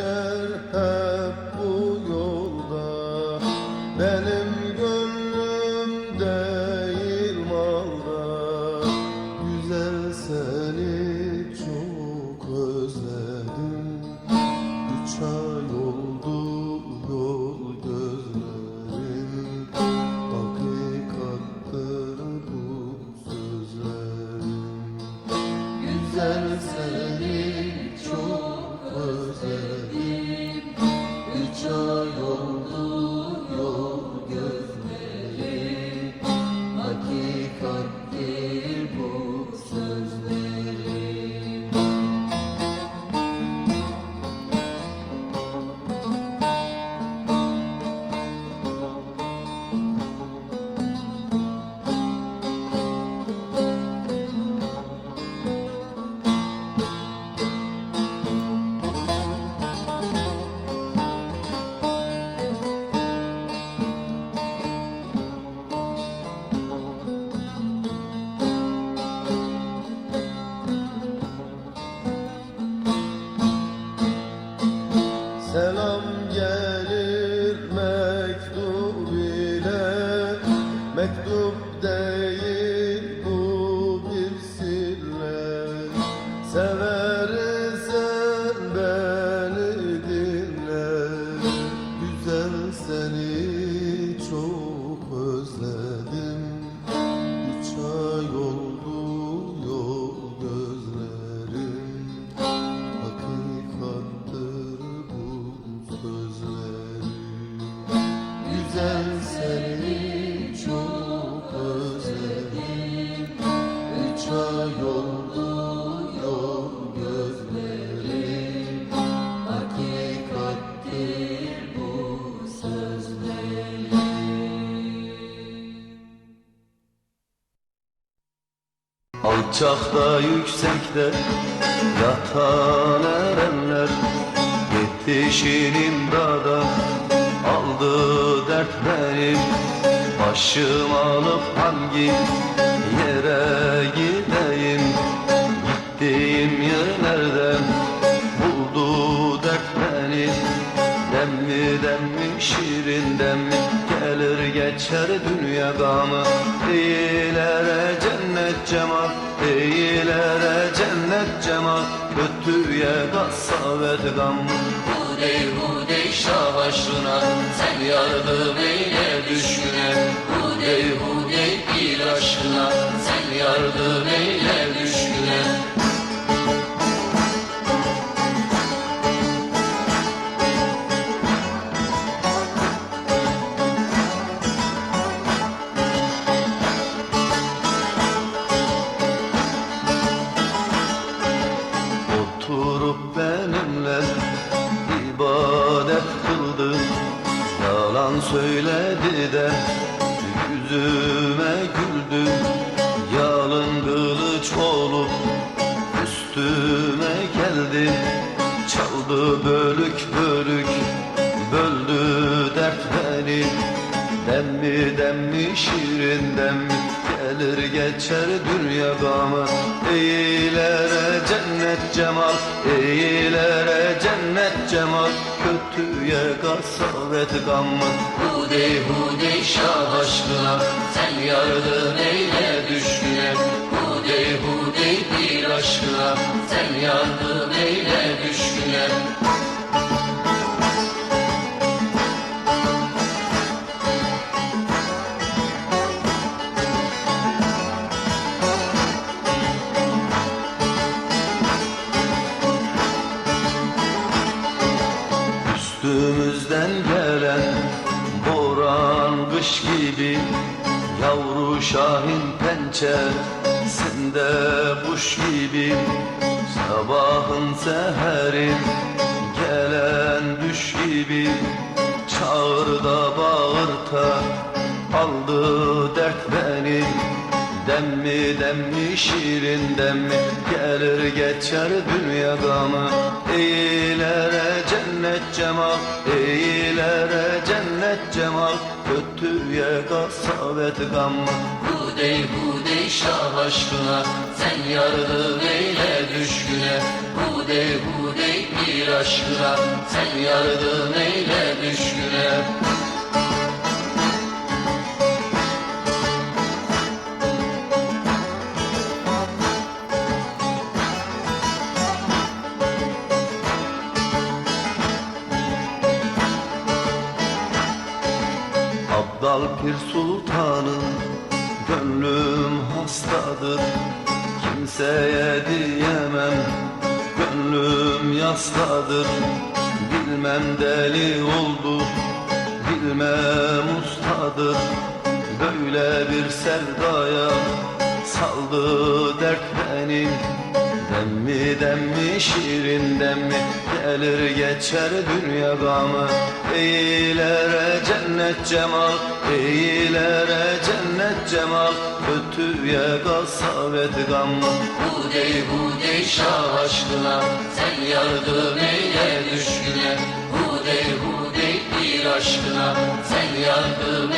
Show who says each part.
Speaker 1: geçer bu yolda Benim gönlüm değil Güzel seni çok özledim Üç ay seni. Alçakta yüksekte yatan erenler Yetişin imdada. Aldı dertlerim Başım alıp hangi yere gideyim? Gittiğim yerlerde buldu dert beni. Demli demli şirin demli Geçer dünya gamı. Değillere cennet cemal Değillere cennet cemal Kötüye gasavet gam Hudey hudey şah aşkına Sen yardım eyle düşküne şiirinden Gelir geçer dünya dünyadama İyilere cennet cemal İyilere cennet cemal. Kötüye kasvet gamma
Speaker 2: Hudey hudey şah aşkına Sen yardım
Speaker 1: et. Pençe sende kuş gibi Sabahın seherin gelen düş gibi Çağırda bağırta aldı dert beni. Demmi demmi şirin demmi Gelir geçer dünya gamı İyilere cennet cemal İyilere cennet cemal. Kötüye kasavet gammı
Speaker 2: Hudey hudey şah aşkına Sen yardım eyle düşküne. Hudey hudey bir aşkına Sen yardım eyle düşküne.
Speaker 1: Abdal Pir Sultanım Gönlüm hastadır Kimseye diyemem. Gönlüm yastadır Bilmem deli oldu Bilmem ustadır Böyle bir sevdaya Saldı dert beni Demmi demmi şirin demmi Gelir geçer dünya gamı. İyilere cennet cemal İyilere cennet cemal. Kötüye kasavet gammı
Speaker 2: Hudey hudey şah aşkına. Sen yardım eyle düşküne. Hudey hudey bir aşkına. Sen yardım